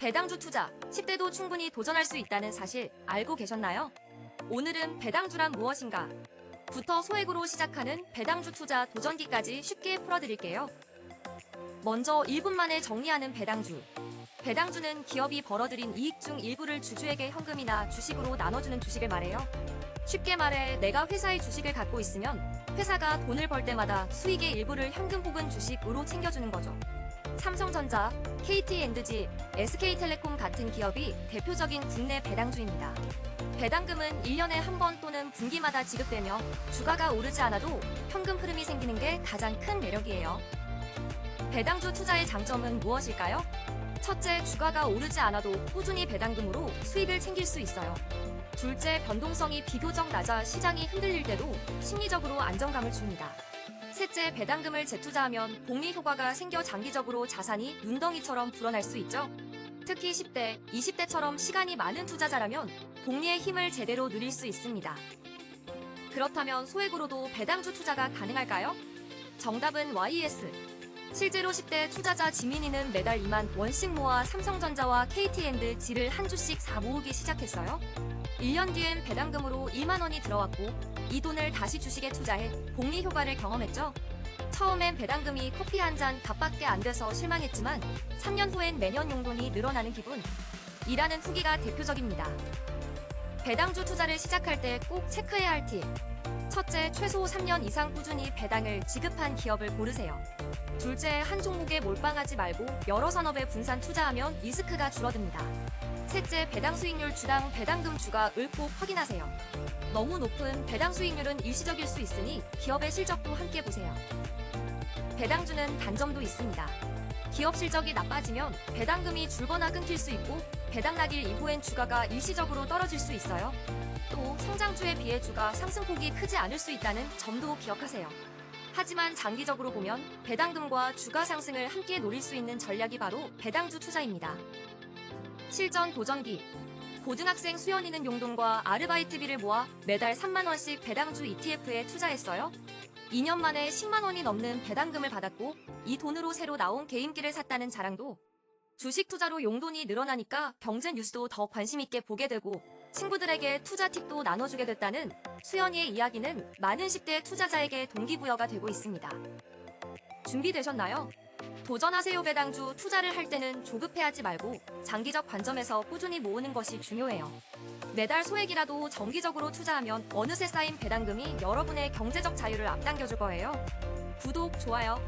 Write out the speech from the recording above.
배당주 투자, 10대도 충분히 도전할 수 있다는 사실 알고 계셨나요? 오늘은 배당주란 무엇인가? 부터 소액으로 시작하는 배당주 투자 도전기까지 쉽게 풀어드릴게요. 먼저 1분 만에 정리하는 배당주. 배당주는 기업이 벌어들인 이익 중 일부를 주주에게 현금이나 주식으로 나눠주는 주식을 말해요. 쉽게 말해 내가 회사의 주식을 갖고 있으면 회사가 돈을 벌 때마다 수익의 일부를 현금 혹은 주식으로 챙겨주는 거죠. 삼성전자, KT&G, SK텔레콤 같은 기업이 대표적인 국내 배당주입니다. 배당금은 1년에 한 번 또는 분기마다 지급되며 주가가 오르지 않아도 현금 흐름이 생기는 게 가장 큰 매력이에요. 배당주 투자의 장점은 무엇일까요? 첫째, 주가가 오르지 않아도 꾸준히 배당금으로 수익을 챙길 수 있어요. 둘째, 변동성이 비교적 낮아 시장이 흔들릴 때도 심리적으로 안정감을 줍니다. 셋째, 배당금을 재투자하면 복리 효과가 생겨 장기적으로 자산이 눈덩이처럼 불어날 수 있죠. 특히 10대, 20대처럼 시간이 많은 투자자라면 복리의 힘을 제대로 누릴 수 있습니다. 그렇다면 소액으로도 배당주 투자가 가능할까요? 정답은 YS. 실제로 10대 투자자 지민이는 매달 2만 원씩 모아 삼성전자와 KT&G를 한 주씩 사 모으기 시작했어요. 1년 뒤엔 배당금으로 2만 원이 들어왔고 이 돈을 다시 주식에 투자해 복리 효과를 경험했죠. 처음엔 배당금이 커피 한 잔 값밖에 안 돼서 실망했지만 3년 후엔 매년 용돈이 늘어나는 기분. 이라는 후기가 대표적입니다. 배당주 투자를 시작할 때 꼭 체크해야 할 팁. 첫째, 최소 3년 이상 꾸준히 배당을 지급한 기업을 고르세요. 둘째, 한 종목에 몰빵하지 말고 여러 산업에 분산 투자하면 리스크가 줄어듭니다. 셋째, 배당 수익률 주당 배당금 주가을 꼭 확인하세요. 너무 높은 배당 수익률은 일시적일 수 있으니 기업의 실적도 함께 보세요. 배당주는 단점도 있습니다. 기업 실적이 나빠지면 배당금이 줄거나 끊길 수 있고 배당 나길 이후엔 주가가 일시적으로 떨어질 수 있어요. 또 성장주에 비해 주가 상승폭이 크지 않을 수 있다는 점도 기억하세요. 하지만 장기적으로 보면 배당금과 주가 상승을 함께 노릴 수 있는 전략이 바로 배당주 투자입니다. 실전 도전기 고등학생 수연이는 용돈과 아르바이트비를 모아 매달 3만원씩 배당주 ETF에 투자했어요. 2년 만에 10만 원이 넘는 배당금을 받았고 이 돈으로 새로 나온 개인기를 샀다는 자랑도 주식 투자로 용돈이 늘어나니까 경제 뉴스도 더 관심 있게 보게 되고 친구들에게 투자 팁도 나눠주게 됐다는 수연이의 이야기는 많은 10대 투자자에게 동기부여가 되고 있습니다. 준비되셨나요? 도전하세요 배당주 투자를 할 때는 조급해하지 말고 장기적 관점에서 꾸준히 모으는 것이 중요해요. 매달 소액이라도 정기적으로 투자하면 어느새 쌓인 배당금이 여러분의 경제적 자유를 앞당겨줄 거예요. 구독, 좋아요,